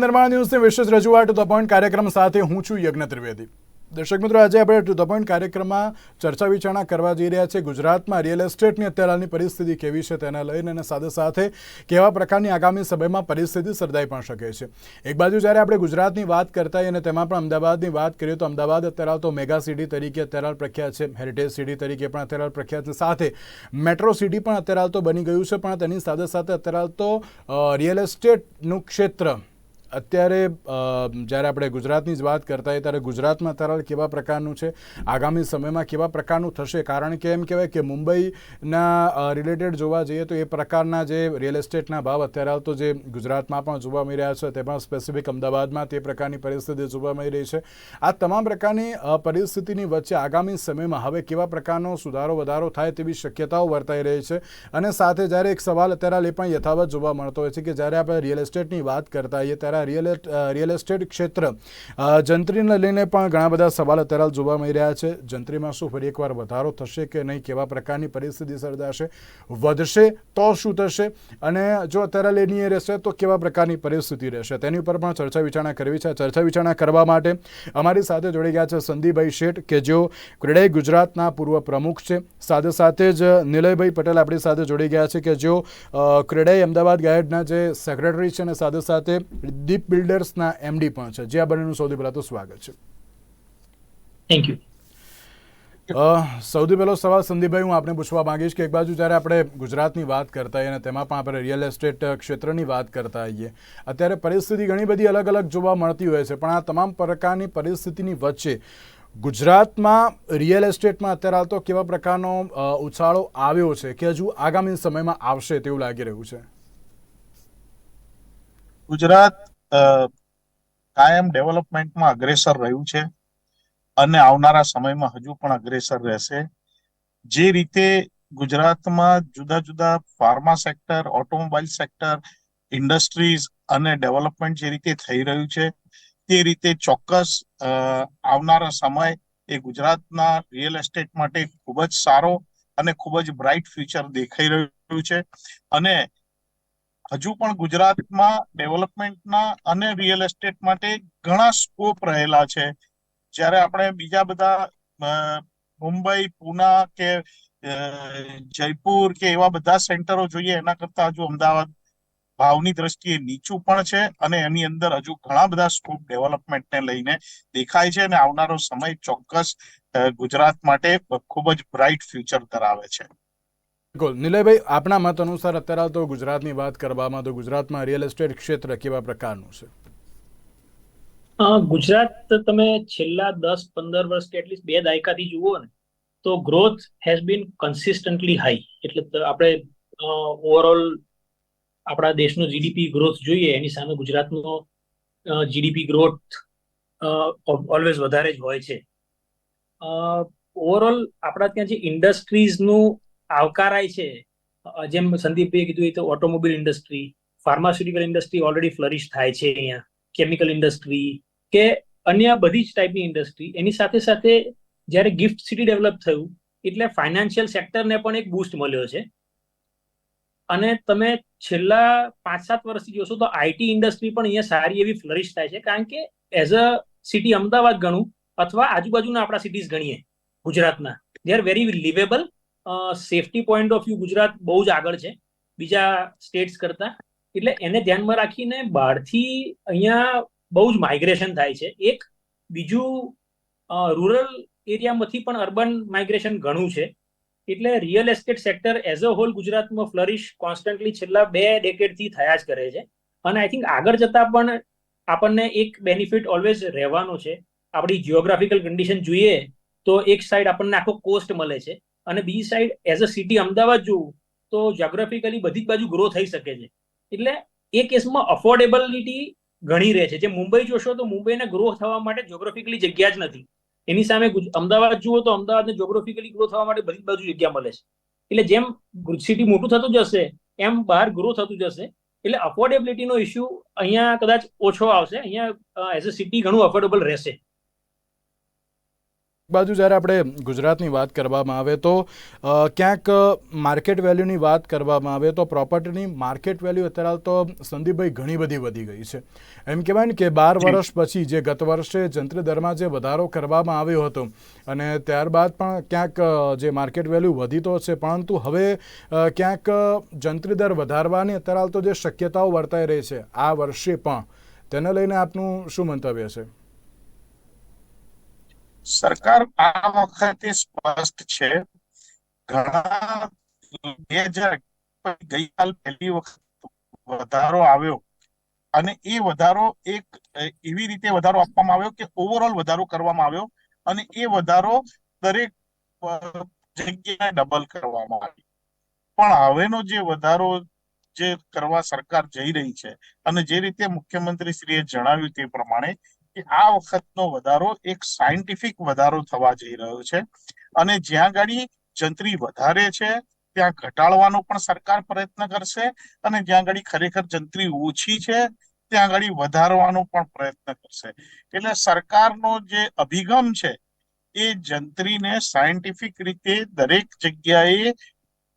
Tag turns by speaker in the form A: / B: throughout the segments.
A: નિર્માણ ન્યૂઝની વિશેષ રજૂઆત ટુ ધ પોઈન્ટ કાર્યક્રમ સાથે હું છું યજ્ઞ ત્રિવેદી. દર્શક મિત્રો, આજે આપણે ટુ ધ પોઈન્ટ કાર્યક્રમમાં ચર્ચા વિચારણા કરવા જઈ રહ્યા છે ગુજરાતમાં રિયલ એસ્ટેટની અત્યારે હાલની પરિસ્થિતિ કેવી છે તેને લઈને અને સાથે સાથે કેવા પ્રકારની આગામી સમયમાં પરિસ્થિતિ સર્જાઈ પણ શકે છે. એક બાજુ જ્યારે આપણે ગુજરાતની વાત કરતા અને તેમાં પણ અમદાવાદની વાત કરીએ તો અમદાવાદ અત્યારે તો મેગા સિટી તરીકે અત્યારે પ્રખ્યાત છે. હેરિટેજ સિટી તરીકે પણ અત્યારે પ્રખ્યાત છે. સાથે મેટ્રો સિટી પણ અત્યારે તો બની ગયું છે. પણ તેની સાથે સાથે અત્યારે તો રિયલ એસ્ટેટનું ક્ષેત્ર અત્યારે જ્યારે આપણે ગુજરાતની જ વાત કરતા હોઈએ ત્યારે ગુજરાતમાં તરલ કેવા પ્રકારનું છે? આગામી સમયમાં કેવા પ્રકારનું થશે? કારણ કે એમ કહેવાય કે મુંબઈના રિલેટેડ જોવા જઈએ તો એ પ્રકારના જે રિયલ એસ્ટેટના ભાવ અત્યારે હાલ તો જે ગુજરાતમાં પણ જોવા મળી રહ્યા છે તેમાં સ્પેસિફિક અમદાવાદમાં તે પ્રકારની પરિસ્થિતિ જોવા મળી રહી છે. આ તમામ પ્રકારની પરિસ્થિતિની વચ્ચે આગામી સમયમાં હવે કેવા પ્રકારનો સુધારો, વધારો થાય તેવી શક્યતાઓ વર્તાઈ રહી છે? અને સાથે જ્યારે એક સવાલ અત્યારે હાલ એ પણ યથાવત જોવા મળતો હોય છે કે જ્યારે આપણે રિયલ એસ્ટેટની વાત કરતા હોઈએ ત્યારે આ રિયલ રિયલ એસ્ટેટ ક્ષેત્ર. જંત્રીને લઈને પણ ઘણા બધા સવાલ અત્યારે હાલ જોવા મળી રહ્યા છે. જંત્રીમાં શું ફરી એકવાર વધારો થશે કે નહીં, કેવા પ્રકારની પરિસ્થિતિ સર્જાશે, વધશે તો શું થશે? અને જો અત્યારે લેની રહેશે તો કેવા પ્રકારની પરિસ્થિતિ રહેશે? તેની ઉપર પણ ચર્ચા વિચારણા કરવી છે. ચર્ચા વિચારણા કરવા માટે અમારી સાથે જોડી ગયા છે સંદીપભાઈ શેઠ, કે જેઓ ક્રેડાઈ ગુજરાતના પૂર્વ પ્રમુખ છે. સાથે સાથે જ નિલયભાઈ પટેલ આપણી સાથે જોડી ગયા છે, કે જેઓ ક્રેડાઈ અમદાવાદ ગાયડના જે સેક્રેટરી છે અને સાથે સાથે દીપ બિલ્ડર્સના એમડી પણ છે. જે આ બંનેનું સૌથી પહેલાં તો સ્વાગત છે.
B: થેન્ક યુ
A: સૌથી પહેલો સવાલ સંદીપભાઈ હું આપને પૂછવા માંગીશ કે એક બાજુ જ્યારે આપણે ગુજરાતની વાત કરતા હોઈએ અને તેમાં પણ આપણે રિયલ એસ્ટેટ ક્ષેત્રની વાત કરતા હોઈએ અત્યારે પરિસ્થિતિ ઘણી બધી અલગ અલગ જોવા મળતી હોય છે. પણ આ તમામ પ્રકારની પરિસ્થિતિની વચ્ચે ગુજરાતમાં રિયલ એસ્ટેટમાં અત્યારે હાલ તો કેવા પ્રકારનો ઉછાળો આવ્યો છે કે હજુ આગામી સમયમાં આવશે તેવું લાગી રહ્યું છે?
C: ગુજરાત કાયમ ડેવલપમેન્ટમાં અગ્રેસર રહ્યું છે અને આવનારા સમયમાં હજુ પણ અગ્રેસર રહેશે. જે રીતે ગુજરાતમાં જુદા જુદા pharma sector automobile sector, industries અને ડેવલપમેન્ટ જે રીતે થઈ રહ્યું છે, તે રીતે ચોક્કસ આવનારા સમય એ ગુજરાતના રિયલ એસ્ટેટ માટે ખૂબ જ સારો અને ખૂબ જ બ્રાઇટ ફ્યુચર દેખાઈ રહ્યું છે. અને હજુ પણ ગુજરાતમાં ડેવલપમેન્ટના અને રિયલ એસ્ટેટ માટે ઘણા સ્કોપ રહેલા છે. જ્યારે આપણે બીજા બધા મુંબઈ, પુના કે જયપુર કે એવા બધા સેન્ટરો જોઈએ, એના કરતા હજુ અમદાવાદ ભાવની દ્રષ્ટિએ નીચું પણ છે અને એની અંદર હજુ ઘણા બધા સ્કોપ ડેવલપમેન્ટને લઈને દેખાય છે અને આવનારો સમય ચોક્કસ ગુજરાત માટે ખૂબ જ બ્રાઇટ ફ્યુચર ધરાવે છે.
A: બિલકુલ. નિલયભાઈ, આપના મત અનુસાર અત્યારે તો ગુજરાતની વાત કરવામાં, તો ગુજરાતમાં રિયલ એસ્ટેટ ક્ષેત્ર કેવા પ્રકારનું છે?
B: ગુજરાત તમે છેલ્લા દસ, પંદર વર્ષ કે એટલીસ્ટ બે દાયકાથી જુઓ ને, તો growth has been consistently high એટલે આપણે ઓવરઓલ આપણા દેશનો જીડીપી ગ્રોથ જોઈએ, એની સામે ગુજરાતનો જીડીપી ગ્રોથ ઓલવેઝ વધારે જ હોય છે. ઓવરઓલ આપણા ત્યાં જે ઇન્ડસ્ટ્રીઝનું આવકારાય છે. જેમ સંદીપભાઈ કીધું એ તો automobile industry, pharmaceutical industry already flourish થાય છે અહીંયા. કેમિકલ ઇન્ડસ્ટ્રી કે અન્ય બધી જ ટાઈપની ઇન્ડસ્ટ્રી. એની સાથે સાથે જ્યારે ગિફ્ટ સિટી ડેવલપ થયું, એટલે ફાઇનાન્શિયલ સેક્ટરને પણ એક બૂસ્ટ મળ્યો છે. અને તમે છેલ્લા પાંચ સાત વર્ષથી જોશો તો આઈટી ઇન્ડસ્ટ્રી પણ અહીંયા સારી એવી ફ્લરિશ થાય છે. કારણ કે એઝ અ સિટી અમદાવાદ ગણું અથવા આજુબાજુના આપણા સિટીઝ ગણીએ, ગુજરાતના. They are very livable safety point of view Gujarat બહુ જ આગળ છે, બીજા સ્ટેટ્સ કરતા. એટલે એને ધ્યાનમાં રાખીને બહારથી અહીંયા બહુ જ માઇગ્રેશન થાય છે. એક, બીજું રૂરલ એરિયામાંથી પણ અર્બન માઇગ્રેશન ઘણું છે. એટલે real estate sector as a whole ગુજરાતમાં ફ્લરિશ કોન્સ્ટન્ટલી છેલ્લા બે ડેકેડથી થયા જ કરે છે. અને આઈ થિંક આગળ જતા પણ આપણને એક બેનિફિટ ઓલવેઝ રહેવાનો છે. આપણી જિયોગ્રાફિકલ કન્ડિશન જોઈએ તો એક સાઈડ આપણને આખો કોસ્ટ મળે છે. અને બીજી side as a city Ahmedabad જોવું, તો જ્યોગ્રાફિકલી બધી જ બાજુ ગ્રો થઈ શકે છે. એટલે એ કેસમાં અફોર્ડેબિલિટી ઘણી રહે છે. જે મુંબઈ જોશો તો મુંબઈને ગ્રો થવા માટે જ્યોગ્રાફિકલી જગ્યા જ નથી. એની સામે અમદાવાદ જુઓ તો અમદાવાદને જ્યોગ્રાફિકલી ગ્રો થવા માટે બધી બાજુ જગ્યા મળે છે. એટલે જેમ સિટી મોટું થતું જશે, એમ બહાર ગ્રો થતું જશે. એટલે અફોર્ડેબિલિટીનો ઇસ્યુ અહીંયા કદાચ ઓછો આવશે. અહીંયા એઝ અ સિટી ઘણું અફોર્ડેબલ રહેશે.
A: બાજુ જ્યારે આપણે ગુજરાતની વાત કરવામાં આવે તો ક્યાંક માર્કેટ વેલ્યુની વાત કરવામાં આવે તો પ્રોપર્ટીની માર્કેટ વેલ્યુ અત્યારે તો સંદીપભાઈ ઘણી બધી વધી ગઈ છે. એમ કહેવાય ને કે બાર વર્ષ પછી જે ગત વર્ષે જંત્રી દરમાં જે વધારો કરવામાં આવ્યો હતો અને ત્યારબાદ પણ ક્યાંક જે માર્કેટ વેલ્યુ વધી તો છે પરંતુ હવે ક્યાંક જંત્રી દર વધારવાની અત્યારે તો જે શક્યતાઓ વર્તાઈ રહી છે આ વર્ષે પણ. તેને લઈને આપનું શું મંતવ્ય છે?
C: સરકાર આ વખતે સ્પષ્ટ છે. ગઈકાલ પહેલી વખત વધારો આવ્યો અને એ વધારો એક એવી રીતે વધારો આપવામાં આવ્યો કે ઓવરઓલ વધારો કરવામાં આવ્યો અને એ વધારો દરેક જગ્યાએ ડબલ કરવામાં આવ્યો. પણ હવેનો જે વધારો જે કરવા સરકાર જઈ રહી છે અને જે રીતે મુખ્યમંત્રી શ્રીએ જણાવ્યું તે પ્રમાણે કે આ વખતનો વધારો એક સાયન્ટિફિક વધારો થવા જઈ રહ્યો છે. અને જ્યાં ગાડી જંત્રી વધારે છે, ત્યાં ઘટાડવાનો પણ સરકાર પ્રયત્ન કરશે અને જ્યાં ગાડી ખરેખર જંત્રી ઓછી છે, ત્યાં ગાડી વધારવાનો પણ પ્રયત્ન કરશે. એટલે સરકારનો જે અભિગમ છે, એ જંત્રીને સાયન્ટિફિક રીતે દરેક જગ્યાએ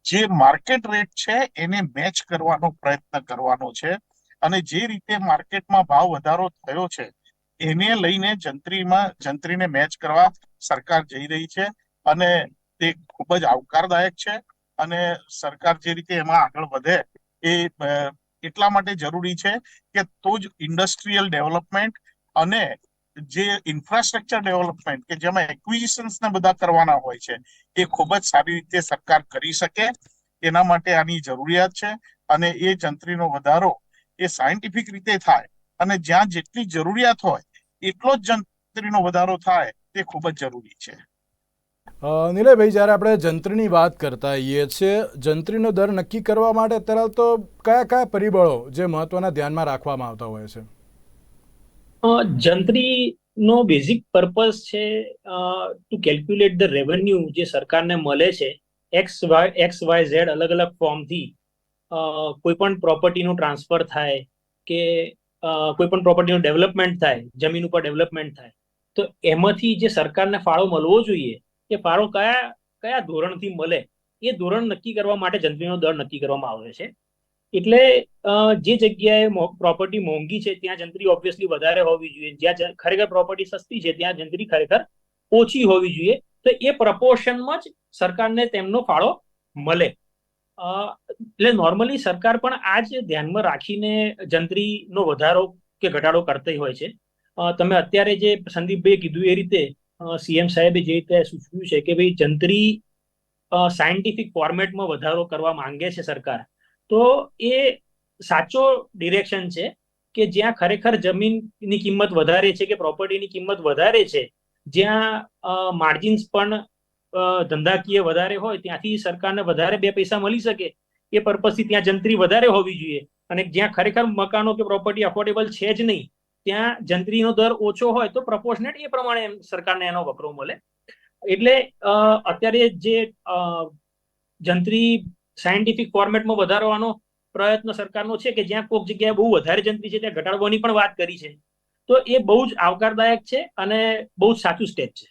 C: જે માર્કેટ રેટ છે, એને મેચ કરવાનો પ્રયત્ન કરવાનો છે. અને જે રીતે માર્કેટમાં ભાવ વધારો થયો છે એને લઈને જંત્રીમાં, જંત્રીને મેચ કરવા સરકાર જઈ રહી છે અને તે ખૂબ જ આવકારદાયક છે અને સરકાર જે રીતે એમાં આગળ વધે એ એટલા માટે જરૂરી છે કે તો જ ઇન્ડસ્ટ્રીયલ ડેવલપમેન્ટ અને જે ઇન્ફ્રાસ્ટ્રક્ચર ડેવલપમેન્ટ કે જેમાં એક્વિઝિશન્સ ને બધા કરવાના હોય છે, એ ખૂબ જ સારી રીતે સરકાર કરી શકે. એના માટે આની જરૂરિયાત છે અને એ જંત્રીનો વધારો એ સાયન્ટિફિક રીતે થાય અને જ્યાં જેટલી જરૂરિયાત હોય એટલો જ જંત્રીનો વધારો થાય તે ખૂબ જ જરૂરી છે.
A: નિલયભાઈ જ્યારે આપણે જંત્રીની વાત કરતા હોઈએ છીએ જંત્રીનો દર નક્કી કરવા માટે અત્યારે તો કયા કયા પરિબળો જે મહત્વના ધ્યાનમાં રાખવામાં આવતા હોય છે?
B: જંત્રીનો બેઝિક પર્પઝ છે ટુ કેલ્ક્યુલેટ ધ રેવન્યુ જે સરકારને મળે છે X Y X Y Z અલગ અલગ ફોર્મથી કોઈ પણ પ્રોપર્ટીનું ટ્રાન્સફર થાય કે કોઈ પણ પ્રોપર્ટીનું ડેવલપમેન્ટ થાય, જમીન ઉપર ડેવલપમેન્ટ થાય, તો એમાંથી જે સરકારને ફાળો મળવો જોઈએ, એ ફાળો કયા કયા ધોરણથી મળે? એ ધોરણ નક્કી કરવા માટે જંત્રીનો દર નક્કી કરવામાં આવે છે. એટલે જે જગ્યાએ પ્રોપર્ટી મોંઘી છે, ત્યાં જંત્રી ઓબ્વિયસલી વધારે હોવી જોઈએ. જ્યાં ખરેખર પ્રોપર્ટી સસ્તી છે, ત્યાં જંત્રી ખરેખર ઓછી હોવી જોઈએ. તો એ પ્રપોર્શનમાં જ સરકારને તેમનો ફાળો મળે. એટલે નોર્મલી સરકાર પણ આ જ ધ્યાનમાં રાખીને જંત્રીનો વધારો કે ઘટાડો કરતી હોય છે. તમે અત્યારે જે સંદીપભાઈએ કીધું એ રીતે સીએમ સાહેબે જે રીતે સૂચવ્યું છે કે ભાઈ જંત્રી સાયન્ટિફિક ફોર્મેટમાં વધારો કરવા માંગે છે સરકાર, તો એ સાચો ડિરેક્શન છે કે જ્યાં ખરેખર જમીનની કિંમત વધારે છે કે પ્રોપર્ટીની કિંમત વધારે છે, જ્યાં માર્જિન્સ પણ ધંધાકીય વધારે હોય, ત્યાંથી સરકારને વધારે બે પૈસા મળી શકે. એ પર્પઝથી ત્યાં જંત્રી વધારે હોવી જોઈએ. અને જ્યાં ખરેખર મકાનો કે પ્રોપર્ટી અફોર્ડેબલ છે જ નહીં, ત્યાં જંત્રીનો દર ઓછો હોય તો પ્રપોર્શનેટ એ પ્રમાણે સરકારને એનો વકરો મળે. એટલે અત્યારે જે જંત્રી સાયન્ટિફિક ફોર્મેટમાં વધારવાનો પ્રયત્ન સરકારનો છે કે જ્યાં કોઈક જગ્યાએ બહુ વધારે જંત્રી છે, ત્યાં ઘટાડવાની પણ વાત કરી છે. તો એ બહુ જ આવકારદાયક છે અને બહુ જ સાચું સ્ટેપ છે.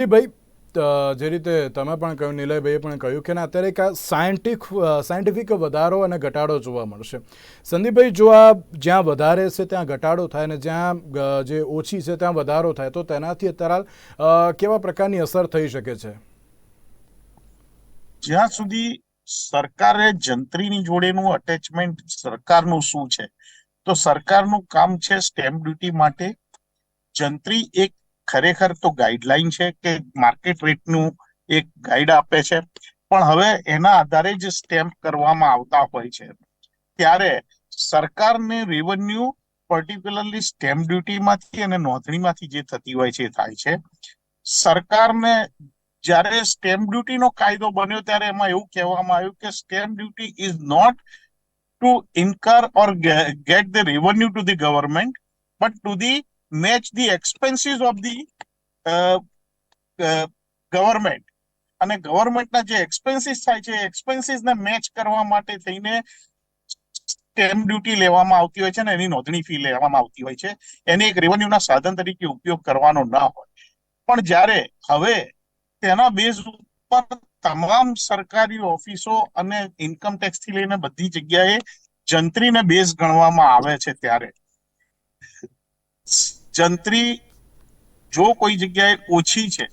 A: જી ભાઈ જે રીતે તમે પણ કહ્યું, નિલયભાઈએ પણ કહ્યું કે અત્યારે એક સાયન્ટિક સાયન્ટિફિક વધારો અને ઘટાડો જોવા મળશે. સંદીપભાઈ, જો આ જ્યાં વધારે છે, ત્યાં ઘટાડો થાય અને જ્યાં જે ઓછી છે, ત્યાં વધારો થાય, તો તેનાથી અત્યારે કેવા પ્રકારની અસર થઈ શકે છે?
C: જ્યાં સુધી સરકારે જંત્રીની જોડેનું અટેચમેન્ટ સરકારનું શું છે? તો સરકારનું કામ છે સ્ટેમ્પ ડ્યુટી માટે જંત્રી એક ખરેખર તો ગાઈડલાઈન છે કે માર્કેટ રેટનું એક ગાઈડ આપે છે. પણ હવે એના આધારે જ સ્ટેમ્પ કરવામાં આવતા હોય છે. ત્યારે સરકારને રેવન્યુ પર્ટિક્યુલરલી સ્ટેમ્પ ડ્યુટીમાંથી અને નોંધણીમાંથી જે થતી હોય છે એ થાય છે. સરકારને જ્યારે સ્ટેમ્પ ડ્યુટીનો કાયદો બન્યો ત્યારે એમાં એવું કહેવામાં આવ્યું કે stamp duty is not to incur or get the revenue to the government but to the match the expenses of the government અને ગવર્મેન્ટના જે એક્સપેન્સીસ થાય છે એક્સપેન્સીસને મેચ કરવા માટે થઈને સ્ટેમ્પ ડ્યુટી લેવામાં આવતી હોય છે ને એની નોંધણી ફી લેવામાં આવતી હોય છે. એને એક રેવન્યુના સાધન તરીકે ઉપયોગ કરવાનો ના હોય. પણ જ્યારે હવે તેના બેઝ ઉપર તમામ સરકારી ઓફિસો અને ઇન્કમ ટેક્સથી લઈને બધી જગ્યાએ જંત્રીને બેઝ ગણવામાં આવે છે ત્યારે જંત્રી જો કોઈ જગ્યાએ ઓછી છે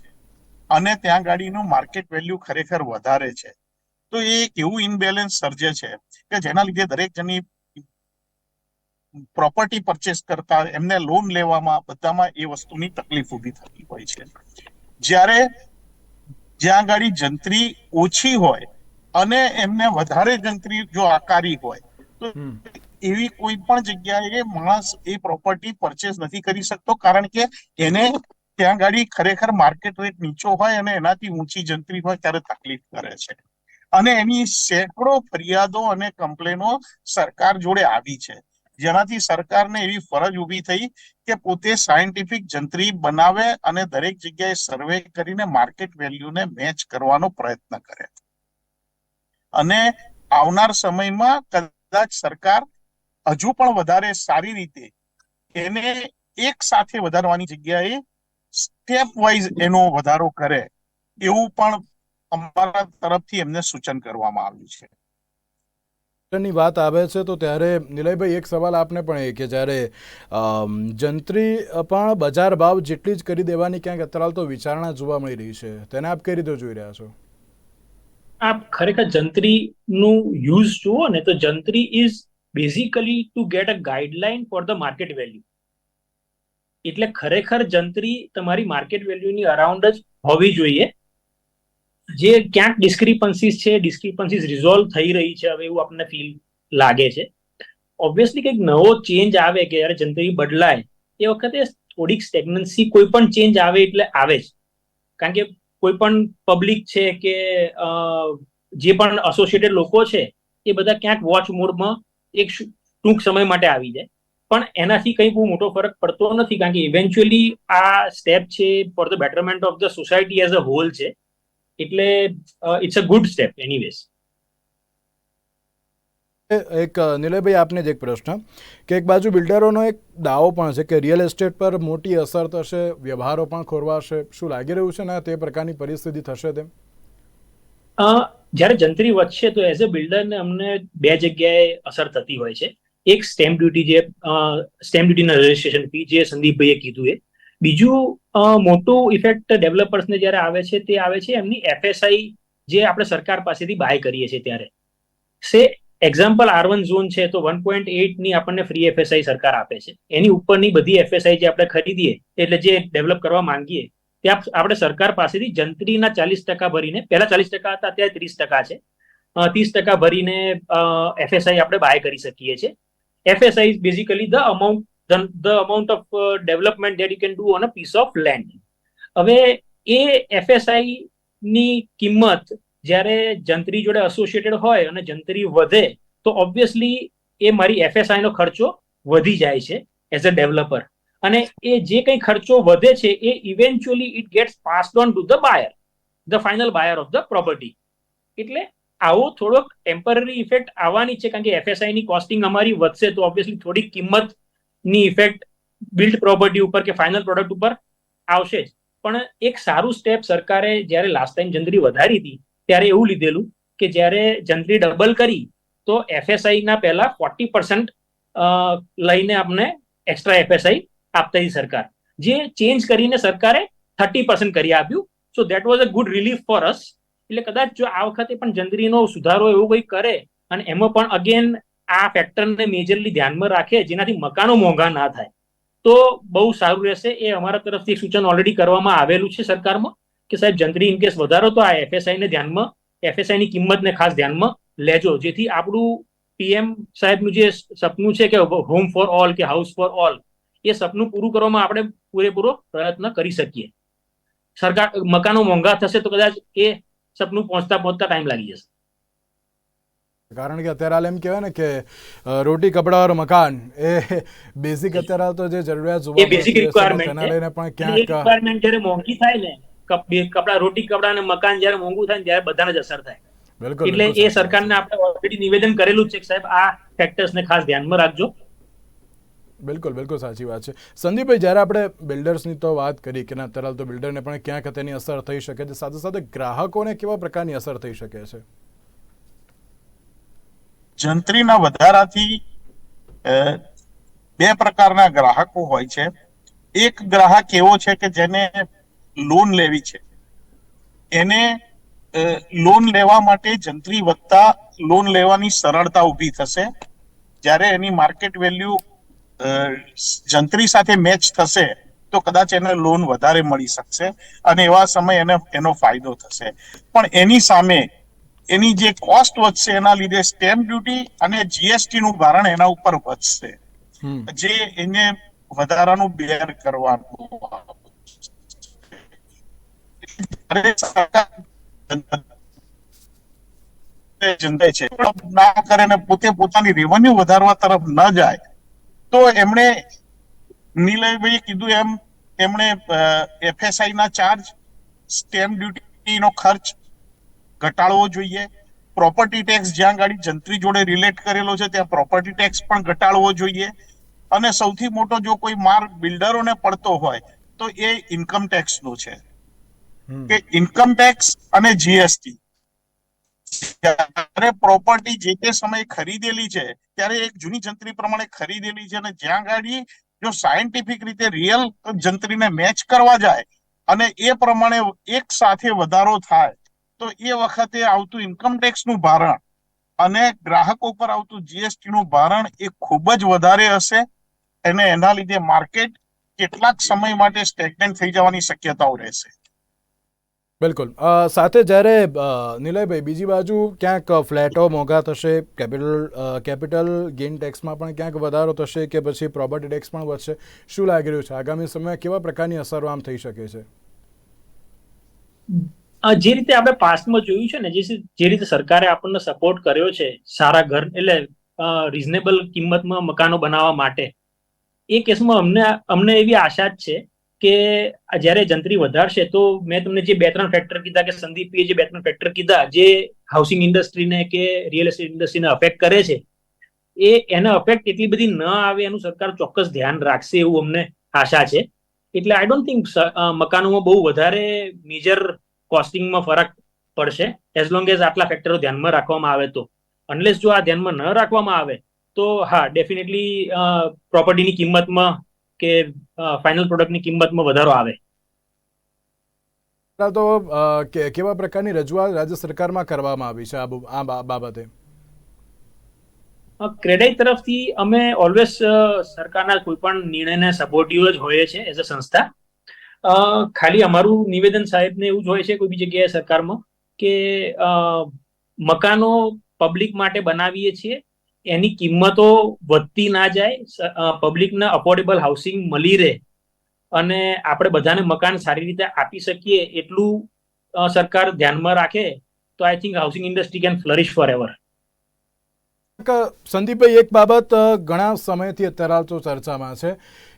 C: અને ત્યાં ગાડીનું માર્કેટ વેલ્યુ ખરેખર વધારે છે, તો એ એવું ઇનબેલેન્સ સર્જે છે કે જેના લીધે દરેક જણની પ્રોપર્ટી પરચેસ કરતા એમને લોન લેવામાં બધામાં એ વસ્તુની તકલીફ ઊભી થતી હોય છે જ્યારે જ્યાં ગાડી જંત્રી ઓછી હોય અને એમને વધારે જંત્રી જો આકારી હોય. એવી કોઈ પણ જગ્યાએ માણસ એ પ્રોપર્ટી પરચેસ નથી કરી શકતો, કારણ કે એને ત્યાં ગાડી ખરેખર માર્કેટ રેટ નીચો હોય અને એનાથી ઊંચી જંત્રી હોય ત્યારે તકલીફ કરે છે. અને એની સેંકડો ફરિયાદો અને કમ્પ્લેનો સરકાર જોડે આવી છે. જેનાથી સરકારને એવી ફરજ ઊભી થઈ કે પોતે સાયન્ટિફિક જંત્રી બનાવે અને દરેક જગ્યાએ સર્વે કરીને માર્કેટ વેલ્યુને મેચ કરવાનો પ્રયત્ન કરે. અને આવનાર સમયમાં કદાચ સરકાર હજુ પણ વધારે સારી રીતે એને એક સાથે વધારવાની જગ્યાએ સ્ટેપ વાઇઝ એનો વધારો કરે એવું પણ અમારા તરફથી એમને સૂચન કરવામાં આવ્યું છે.
A: ની વાત આવે છે તો ત્યારે નિલયભાઈ એક સવાલ આપને પણ એ કે જ્યારે જંત્રી પણ બજાર ભાવ જેટલી જ કરી દેવાની ક્યાંક અત્યારે તો વિચારણા જોવા મળી રહી છે. તેને આપ કઈ રીતે જોઈ રહ્યા છો?
B: આપ ખરેખર જંત્રીનું યુઝ જુઓ ને તો jantri is basically to get a guideline for the market value એટલે ખરેખર જંત્રી તમારી માર્કેટ વેલ્યુની અરાઉન્ડ જ હોવી જોઈએ. જે ક્યાંક ડિસ્ક્રિપન્સીસ છે ડિસ્ક્રિપન્સીસ રિઝોલ્વ થઈ રહી છે, હવે એવું આપણને ફીલ લાગે છે. ઓબ્વિયસલી કંઈક નવો ચેન્જ આવે કે જ્યારે જંત્રી બદલાય, એ વખતે થોડીક સ્ટેગ્નન્સી કોઈ પણ ચેન્જ આવે એટલે આવે જ. કારણ કે કોઈ પણ પબ્લિક છે કે જે પણ એસોસિએટેડ લોકો છે, એ બધા ક્યાંક વોચ મોડમાં એક ટૂંક સમય માટે આવી જાય. પણ એનાથી કંઈ બહુ મોટો ફરક પડતો નથી, કારણ કે ઇવેન્ચ્યુઅલી આ સ્ટેપ છે for the betterment of the society as a whole છે. એટલે it's a good step anyways
A: એક નિલયભાઈ, આપને જ એક પ્રશ્ન. કે એક બાજુ બિલ્ડરોનો એક દાવો પણ છે કે રિયલ એસ્ટેટ પર મોટી અસર થશે, વ્યવહારો પણ ખોરવાશે. શું લાગી રહ્યું છે ને તે પ્રકારની પરિસ્થિતિ થશે તેમ?
B: જ્યારે જંત્રી વધશે તો એઝ અ બિલ્ડરને અમને બે જગ્યાએ અસર થતી હોય છે. એક સ્ટેમ્પ ડ્યુટી જે સ્ટેમ્પ ડ્યુટીના રજિસ્ટ્રેશન ફી જે સંદીપભાઈએ કીધું એ. બીજું મોટું ઇફેક્ટ ડેવલપર્સને જ્યારે આવે છે તે આવે છે એમની એફએસઆઈ જે આપણે સરકાર પાસેથી બાય કરીએ છીએ ત્યારે. સે એક્ઝામ્પલ આર વન ઝોન છે તો વન પોઈન્ટની આપણને ફ્રી એફએસઆઈ સરકાર આપે છે. એની ઉપરની બધી એફએસઆઈ જે આપણે ખરીદીએ, એટલે જે ડેવલપ કરવા માંગીએ, ત્યાં આપણે સરકાર પાસેથી જંત્રીના ચાલીસ ટકા ભરીને, પહેલા ચાલીસ ટકા હતા, અત્યારે ત્રીસ ટકા છે. ત્રીસ ટકા ભરીને એફએસઆઈ આપણે બાય કરી શકીએ છીએ. FSI basically the amount the amount of development that you can do on a piece of land હવે એ એફએસઆઈ ની કિંમત જ્યારે જંત્રી જોડે એસોસિએટેડ હોય અને જંત્રી વધે, તો ઓબ્વિયસલી એ મારી એફએસઆઈ નો ખર્ચો વધી જાય છે એઝ અ ડેવલપર અને એ જે કંઈ ખર્ચો વધે છે, એ eventually it gets passed on to the buyer the final buyer of the property એટલે આવો થોડોક ટેમ્પરરી ઇફેક્ટ આવવાની છે, કારણ કે એફએસઆઈ ની કોસ્ટિંગ અમારી વધશે, તો ઓબ્વિયસલી થોડી કિંમતની ઇફેક્ટ બિલ્ડ પ્રોપર્ટી ઉપર કે ફાઇનલ પ્રોડક્ટ ઉપર આવશે જ. પણ એક સારું સ્ટેપ સરકારે જ્યારે લાસ્ટ ટાઈમ જંત્રી વધારી હતી ત્યારે એવું લીધેલું કે જ્યારે જંત્રી ડબલ કરી, તો એફએસઆઈ ના પહેલા ફોર્ટી પર્સન્ટ લઈને આપણે એક્સ્ટ્રા એફએસઆઈ આપતા હતી સરકાર. જે ચેન્જ કરીને સરકારે થર્ટી પર્સન્ટ કરી આપ્યું. So that was a good relief for us એટલે કદાચ જો આ વખતે પણ જંત્રીનો સુધારો એવો કોઈ કરે અને એમાં પણ અગેન આ ફેક્ટરને મેજરલી ધ્યાનમાં રાખે, જેનાથી મકાનો મોંઘા ના થાય. તો બહુ સારું રહેશે. એ અમારા તરફથી સૂચન ઓલરેડી કરવામાં આવેલું છે સરકારમાં. કે સાહેબ જનરલી ઇન કેસ વધારો તો આ એફએસઆઈ ને ધ્યાનમાં એફએસઆઈ ની કિંમતને ખાસ ધ્યાનમાં લેજો. જેથી આપણું પીએમ સાહેબનું જે સપનું છે કે હોમ ફોર ઓલ કે હાઉસ ફોર ઓલ એ સપનું પૂરું કરવામાં આપણે પૂરેપૂરો પ્રયત્ન કરી શકીએ. સરકાર મકાનો મોંઘા થશે તો કદાચ એ સપનું પહોંચતા પહોંચતા ટાઈમ લાગી જશે.
A: કારણ કે અત્યારે હાલ એમ કહેવાય ને કે રોટી કપડા ઓર મકાન એ બેઝિક અત્યારે તો જે જરૂરિયાત જોવા
B: એ basic
A: મળતી હશે ને
B: requirement
A: તેના
B: છે.
A: લઈને પણ ક્યાંક
B: રિક્વાયરમેન્ટ જ્યારે મોંઘી થાય ને કપડા રોટી કપડા અને મકાન જયારે મોંઘું થાય ત્યારે બધાને જ અસર થાય. એટલે એ સરકારને આપણે ઓલરેડી નિવેદન કરેલું છે સાહેબ આ ફેક્ટર્સને ખાસ ધ્યાનમાં રાખજો.
A: બિલકુલ બિલકુલ સાચી વાત છે. સંદીપભાઈ જ્યારે આપણે બિલ્ડર્સની તો વાત કરી કે ના તરાલ તો બિલ્ડરને પણ ક્યાંક તેની અસર થઈ શકે છે સાથે સાથે ગ્રાહકોને કેવા પ્રકારની અસર થઈ શકે છે?
C: જંત્રીના વધારાથી બે પ્રકારના ગ્રાહકો હોય છે. એક ગ્રાહક એવો છે કે જેને લોન લેવી છે. એને લોન લેવા માટે જંત્રી વધતા લોન લેવાની સરળતા ઊભી થશે. જ્યારે એની માર્કેટ વેલ્યુ જંત્રી સાથે મેચ થશે તો કદાચ એને લોન વધારે મળી શકશે અને એવા સમય એને એનો ફાયદો થશે. પણ એની સામે એની જે કોસ્ટ વધશે એના લીધે સ્ટેમ્પ ડ્યુટી અને જીએસટી નું ભારણ એના ઉપર વધશે. જે એને વધારાનું બેર કરવાનું જનતા છે ના કરે પોતે પોતાની રેવન્યુ વધારવા તરફ ન જાય, તો એમણે નીલયભાઈએ કીધું એમ, એમણે એફએસઆઈ ના ચાર્જ સ્ટેમ્પ ડ્યુટી નો ખર્ચ ઘટાડવો જોઈએ પ્રોપર્ટી ટેક્સ જ્યાં ગાડી જંત્રી જોડે રિલેટ કરેલો છે, ત્યાં પ્રોપર્ટી ટેક્સ પણ ઘટાડવો જોઈએ અને સૌથી મોટો જો કોઈ માર બિલ્ડરોને પડતો હોય, તો એ ઇન્કમ ટેક્સ નો છે. કે ઇન્કમ ટેક્સ અને જીએસટી જ્યારે પ્રોપર્ટી જે તે સમયે ખરીદેલી છે, ત્યારે એક જૂની જંત્રી પ્રમાણે ખરીદેલી છે અને જ્યાં ગાડી જો સાયન્ટિફિક રીતે રિયલ જંત્રીને મેચ કરવા જાય અને એ પ્રમાણે એક સાથે વધારો થાય, તો એ વખતે આવતું ઇન્કમ ટેક્સનું ભારણ અને ગ્રાહકો પર આવતું જીએસટી નું ભારણ એ ખૂબ જ વધારે હશે અને એના લીધે માર્કેટ કેટલાક સમય માટે સ્ટેગ્નન્ટ થઈ જવાની શક્યતાઓ રહેશે.
A: બિલકુલ. સાથે જ્યારે નિલયભાઈ, બીજી બાજુ ક્યાંક ફ્લેટો મોંઘા થશે, કેપિટલ કેપિટલ ગેઇન ટેક્સમાં પણ ક્યાંક વધારો થશે કે પછી પ્રોપર્ટી ટેક્સ પણ વધશે, શું લાગી રહ્યું છે? આગામી સમયમાં કેવા પ્રકારની અસરો આમ થઈ શકે છે?
B: જે રીતે આપણે પાસ્ટમાં જોયું છે ને, જે રીતે સરકારે આપણને સપોર્ટ કર્યો છે સારા ઘર, એટલે રિઝનેબલ કિંમતમાં મકાનો બનાવવા માટે, એ કેસમાં અમને અમને એવી આશા જ છે કે જ્યારે જંત્રી વધારશે, તો મેં તમને જે બે ત્રણ ફેક્ટર કીધા, કે સંદીપીએ જે બે ત્રણ ફેક્ટર કીધા, જે હાઉસિંગ ઇન્ડસ્ટ્રીને કે રિયલ એસ્ટેટ ઇન્ડસ્ટ્રીને અફેક્ટ કરે છે, એ એને અફેક્ટ એટલી બધી ન આવે એનું સરકાર ચોક્કસ ધ્યાન રાખશે એવું અમને આશા છે. એટલે આઈ ડોન્ટ થિંક મકાનોમાં બહુ વધારે મેજર કોસ્ટિંગમાં ફરક પડશે એઝ લોંગ એઝ આટલા ફેક્ટરો ધ્યાનમાં રાખવામાં આવે તો. અનલેસ જો આ ધ્યાનમાં ન રાખવામાં આવે, તો હા ડેફિનેટલી પ્રોપર્ટીની કિંમતમાં કે ફાઇનલ પ્રોડક્ટની કિંમતમાં વધારો આવે?
A: તો કેવા પ્રકારની રજૂઆત રાજ્ય સરકારમાં કરવામાં આવી છે આ બાબતે?
B: ક્રેડાઈ તરફથી અમે ઓલવેઝ સરકારના કોઈ પણ નિર્ણયને સપોર્ટિવ જ હોઈએ છે એઝ અ સંસ્થા. અ, ખાલી અમારું નિવેદન સાહેબને એવું જ હોય છે કોઈ બી જગ્યાએ સરકારમાં કે મકાનો પબ્લિક માટે બનાવીએ છીએ. એની કિંમતો વધતી ના જાય પબ્લિકને અફોર્ડેબલ હાઉસિંગ મળી રહે અને આપણે બધાને મકાન સારી રીતે આપી શકીએ એટલું સરકાર ધ્યાનમાં રાખે, તો I think housing industry can flourish forever
A: સંદીપભાઈ, એક બાબત ઘણા સમયથી અત્યારે ચર્ચામાં છે.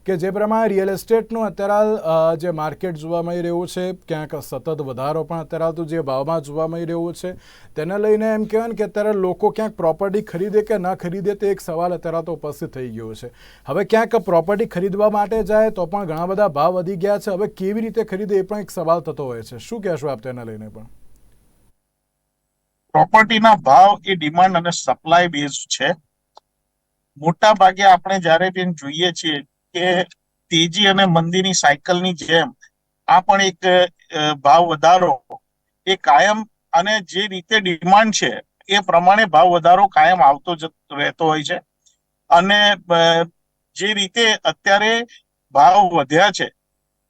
A: કે જે પ્રમાણે રિયલ એસ્ટેટનું અત્યારે જે માર્કેટ જોવા મળી રહ્યું છે, ક્યાંક સતત વધારો પણ અત્યારે તો જે ભાવમાં જોવા મળી રહ્યો છે, તેને લઈને એમ કહેવાય કે અત્યારે લોકો ક્યાંક પ્રોપર્ટી ખરીદે કે ન ખરીદે તે એક સવાલ અત્યારે તો ઉપસ્થિત થઈ ગયો છે. હવે ક્યાંક પ્રોપર્ટી ખરીદવા માટે જાય તો પણ ઘણા બધા ભાવ વધી ગયા છે. હવે કેવી રીતે ખરીદે એ પણ એક સવાલ થતો હોય છે. શું કહેશો આપ તેને લઈને પણ?
C: પ્રોપર્ટીના ભાવ એ ડિમાન્ડ અને સપ્લાય બેઝ છે. મોટા ભાગે આપણે જ્યારે બેન જોઈએ છીએ કે તેજી અને મંદીની સાયકલની જેમ આ પણ એક ભાવ વધારો, એ કાયમ અને જે રીતે ડિમાન્ડ છે, એ પ્રમાણે ભાવ વધારો કાયમ આવતો જ રહેતો હોય છે. અને જે રીતે અત્યારે ભાવ વધ્યા છે,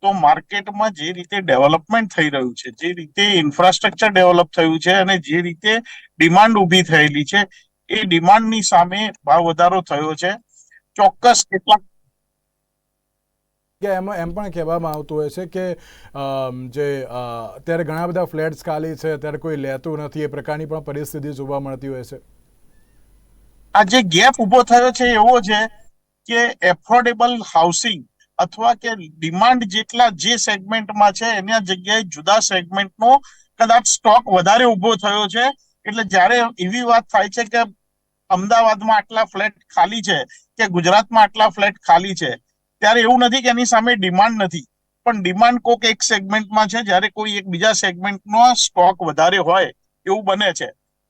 C: તો માર્કેટમાં જે રીતે ડેવલપમેન્ટ થઈ રહ્યું છે, જે રીતે ઇન્ફ્રાસ્ટ્રક્ચર ડેવલપ થયું છે અને જે રીતે ડિમાન્ડ ઊભી થયેલી છે, એ ડિમાન્ડની સામે ભાવ વધારો થયો છે. ચોક્કસ કેટલાક
A: કે એમાં એમ પણ કહેવામાં આવતું હોય છે કે જે અત્યારે ઘણા બધા ફ્લેટ્સ ખાલી છે, અત્યારે કોઈ લેતું નથી, એ પ્રકારની પણ પરિસ્થિતિ જોવા મળતી હોય છે.
C: આ જે ગેપ ઊભો થયો છે એવો છે કે એફોર્ડેબલ હાઉસિંગ અથવા કે ડિમાન્ડ જેટલા જે સેગમેન્ટમાં છે, એના જગ્યાએ જુદા સેગમેન્ટનો કદાચ સ્ટોક વધારે ઊભો થયો છે. એટલે જ્યારે એવી વાત થાય છે કે અમદાવાદમાં આટલા ફ્લેટ ખાલી છે, કે ગુજરાતમાં આટલા ફ્લેટ ખાલી છે ત્યારે એવું નથી કે એની સામે ડિમાન્ડ નથી. પણ ડિમાન્ડ કોક એક સેગમેન્ટમાં છે, જ્યારે કોઈ એક બીજા સેગમેન્ટનો સ્ટોક વધારે હોય, એવું બને છે.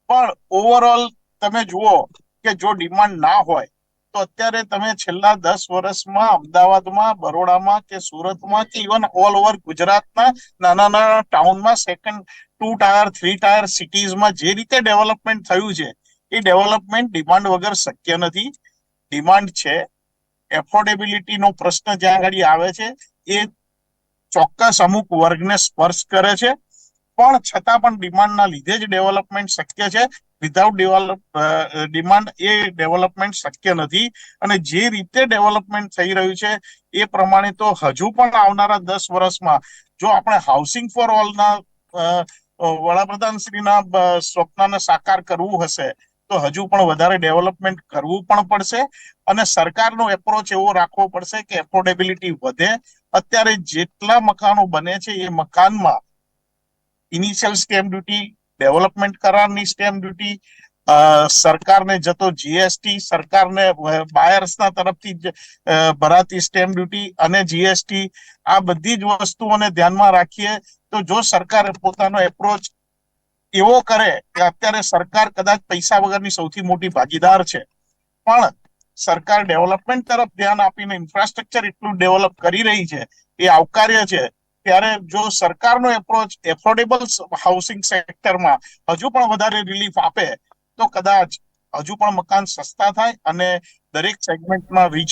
C: પણ ઓવરઓલ તમે જુઓ કે જો ડિમાન્ડ ના હોય, તો અત્યારે તમે છેલ્લા દસ વર્ષમાં અમદાવાદમાં, બરોડામાં કે સુરતમાં કે ઇવન ઓલ ઓવર ગુજરાતના નાના નાના ટાઉનમાં second two tier three tier સિટીઝમાં જે રીતે ડેવલપમેન્ટ થયું છે, એ ડેવલપમેન્ટ ડિમાન્ડ વગર શક્ય નથી. ડિમાન્ડ છે. એફોર્ડેબિલિટીનો પ્રશ્ન જ્યાં આગળ આવે છે, એ ચોક્કસ અમુક વર્ગને સ્પર્શ કરે છે. પણ છતાં પણ ડિમાન્ડના લીધે જ ડેવલપમેન્ટ શક્ય છે. વિધાઉટ ડેવલપ ડિમાન્ડ એ ડેવલપમેન્ટ શક્ય નથી. અને જે રીતે ડેવલપમેન્ટ થઈ રહ્યું છે, એ પ્રમાણે તો હજુ પણ આવનારા દસ વર્ષમાં જો આપણે હાઉસિંગ ફોર ઓલના વડાપ્રધાન શ્રીના સ્વપ્નને સાકાર કરવું હશે તો હજુ પણ વધારે ડેવલપમેન્ટ કરવું પણ પડશે અને સરકારનો એપ્રોચ એવો રાખવો પડશે કે એફોર્ડેબિલિટી વધે. અત્યારે જેટલા મકાનો બને છે એ મકાનમાં ઇનિશિયલ સ્ટેમ્પ ડ્યુટી ડેવલપમેન્ટ કરારની સ્ટેમ્પ ડ્યુટી સરકારને જતો જીએસટી સરકારને બાયર્સના તરફથી ભરાતી સ્ટેમ્પ ડ્યુટી અને જીએસટી આ બધી જ વસ્તુઓને ધ્યાનમાં રાખીએ તો જો સરકાર પોતાનો એપ્રોચ એવો કરે કે અત્યારે સરકાર કદાચ પૈસા વગરની સૌથી મોટી ભાગીદાર છે. પણ સરકાર ડેવલપમેન્ટ તરફ ધ્યાન આપીને ઇન્ફ્રાસ્ટ્રક્ચર એટલું ડેવલપ કરી રહી છે, એ આવકાર્ય છે. ત્યારે જો સરકારનો એપ્રોચ એફોર્ડેબલ હાઉસિંગ સેક્ટરમાં હજુ પણ વધારે રિલીફ આપે, તો કદાચ હજુ પણ મકાન સસ્તા થાય અને દરેક સેગમેન્ટમાં રીચ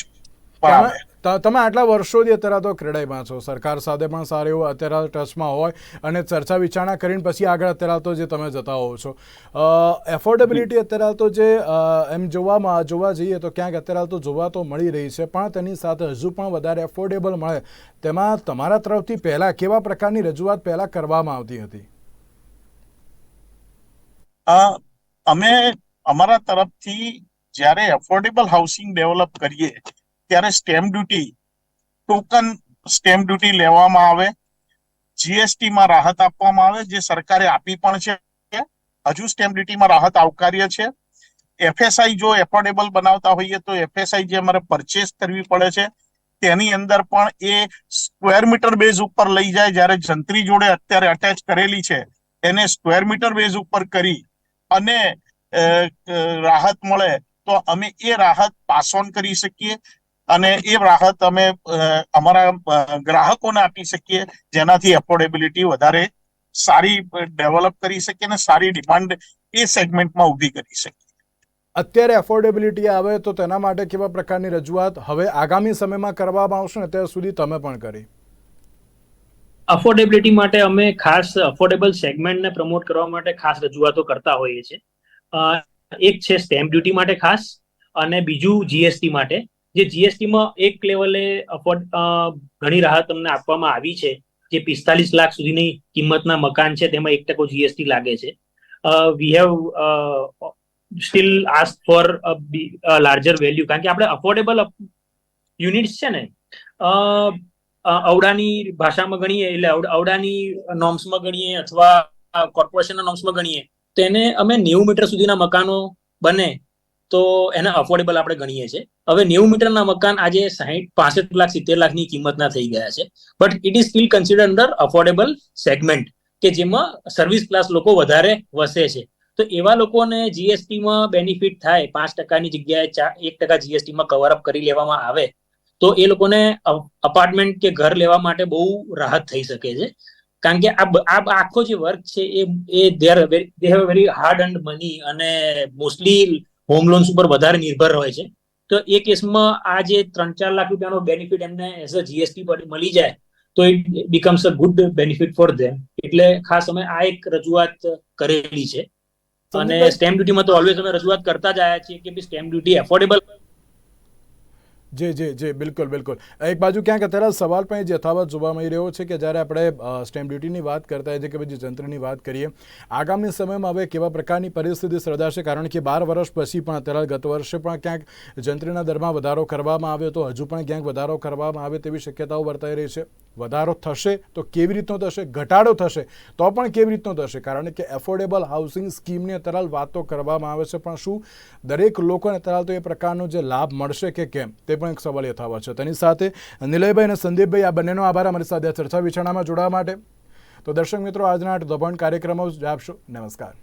C: આવે.
A: તમે આટલા વર્ષોથી અત્યારે તો ક્રેડાઈમાં છો. સરકાર સાથે પણ સારું એવું અત્યારે ટચમાં હોય અને ચર્ચા વિચારણા કરીને પછી આગળ અત્યારે તો જે તમે જતા હોવ છો. એફોર્ડેબિલિટી અત્યારે તો જે એમ જોવામાં, જોવા જઈએ તો ક્યાંક અત્યારે તો જોવા તો મળી રહી છે, પણ તેની સાથે હજુ પણ વધારે એફોર્ડેબલ મળે. તેમાં તમારા તરફથી પહેલાં કેવા પ્રકારની રજૂઆત પહેલાં કરવામાં આવતી હતી?
C: અમે અમારા તરફથી જ્યારે એફોર્ડેબલ હાઉસિંગ ડેવલપ કરીએ ત્યારે stamp duty token stamp duty લેવામાં આવે. જીએસટી માં રાહત આપવામાં આવે, જે સરકારે આપી પણ છે. હજુ સ્ટેમ્પ ડ્યુટીમાં રાહત આવકાર્ય છે. એફએસઆઈ જો એફોર્ડેબલ બનાવતા હોઈએ તો એફએસઆઈ જે અમારે પરચેસ કરવી પડે છે, તેની અંદર પણ એ સ્ક્વેર મીટર બેઝ ઉપર લઈ જાય. જ્યારે જંત્રી જોડે અત્યારે અટેચ કરેલી છે, એને સ્ક્વેર મીટર બેઝ ઉપર કરી અને રાહત મળે, તો અમે એ રાહત પાસ ઓન કરી શકીએ. અને એ રાહત અમે અમારા ગ્રાહકોને આપી શકીએ જેનાથી એફોર્ડેબિલિટી વધારે સારી ડેવલપ કરી શકીએ અને સારી ડિમાન્ડ એ સેગમેન્ટમાં ઊભી કરી શકીએ.
A: અત્યારે એફોર્ડેબિલિટી આવે તો તેના માટે કેવા પ્રકારની રજૂઆત હવે આગામી સમયમાં કરવામાં આવશે ને અત્યાર સુધી તમે પણ કરી?
B: અફોર્ડેબિલિટી માટે અમે ખાસ અફોર્ડેબલ સેગમેન્ટને પ્રમોટ કરવા માટે ખાસ રજૂઆતો કરતા હોઈએ છીએ. એક છે સ્ટેમ્પ ડ્યુટી માટે ખાસ અને બીજું જીએસટી માટે. જે જીએસટીમાં એક લેવલે અફોર્ડ ઘણી રાહત તમને આપવામાં આવી છે. જે પિસ્તાલીસ લાખ સુધીની કિંમતના મકાન છે, તેમાં એક ટકો જીએસટી લાગે છે. We have still ask for larger value કારણ કે આપણે અફોર્ડેબલ યુનિટ્સ છે ને અવડાની ભાષામાં ગણીએ એટલે અવડાની નોર્મ્સમાં ગણીએ અથવા કોર્પોરેશનના નોર્મ્સમાં ગણીએ, તો એને અમે નેવું મીટર સુધીના મકાનો બને તો એને અફોર્ડેબલ આપણે ગણીએ છીએ. હવે નેવું મીટરના મકાન આજે સાહીઠ, પાસઠ લાખ, સિત્તેર લાખની કિંમતના થઈ ગયા છે. But it is still consider under affordable segment કે જેમાં સર્વિસ ક્લાસ લોકો વધારે વસે છે. તો એવા લોકોને જીએસટીમાં બેનિફિટ થાય, પાંચ ટકાની જગ્યાએ ચાર એક ટકા જીએસટીમાં કવર અપ કરી લેવામાં આવે, તો એ લોકોને અપાર્ટમેન્ટ કે ઘર લેવા માટે બહુ રાહત થઈ શકે છે. કારણ કે આ આખો જે વર્ક છે એ એ they have very hard and money અને મોસ્ટલી હોમ લોન્સ ઉપર વધારે નિર્ભર હોય છે. તો એ કેસમાં આ જે ત્રણ ચાર લાખ રૂપિયાનો બેનિફિટ એમને એઝ અ જીએસટી પર મળી જાય તો it becomes a good benefit for them એટલે ખાસ અમે આ એક રજૂઆત કરેલી છે. અને સ્ટેમ્પ ડ્યુટીમાં તો ઓલવેઝ અમે રજૂઆત કરતા જ આવ્યા છીએ કે સ્ટેમ્પ ડ્યુટી એફોર્ડેબલ
A: જી જી જી, બિલકુલ બિલકુલ. એક બાજુ ક્યાંક અત્યારે સવાલ પણ એ યથાવત જોવા મળી રહ્યો છે કે જ્યારે આપણે સ્ટેમ્પ ડ્યુટીની વાત કરતા હોઈએ કે પછી જંત્રની વાત કરીએ, આગામી સમયમાં હવે કેવા પ્રકારની પરિસ્થિતિ સર્જાશે? કારણ કે બાર વર્ષ પછી પણ અત્યારે ગત વર્ષે પણ ક્યાંક જંત્રીના દરમાં વધારો કરવામાં આવ્યો તો હજુ પણ ક્યાંક વધારો કરવામાં આવે તેવી શક્યતાઓ વર્તાઈ રહી છે. વધારો થશે તો કેવી રીતનો થશે? ઘટાડો થશે તો પણ કેવી રીતનો થશે? કારણ કે એફોર્ડેબલ હાઉસિંગ સ્કીમની અત્યારે વાતો કરવામાં આવે છે, પણ શું દરેક લોકોને અત્યારે તો એ પ્રકારનો જે લાભ મળશે કે કેમ? તે પણ એક સવાલ યથાવત છે. તેની સાથે નિલયભાઈ અને સંદીપભાઈ, આ બંનેનો આભાર. અમારી સાથે ચર્ચા વિચારણામાં જોડાવા માટે. તો દર્શક મિત્રો, આજના આઠ પોઈન્ટ કાર્યક્રમો જ આપશો. નમસ્કાર.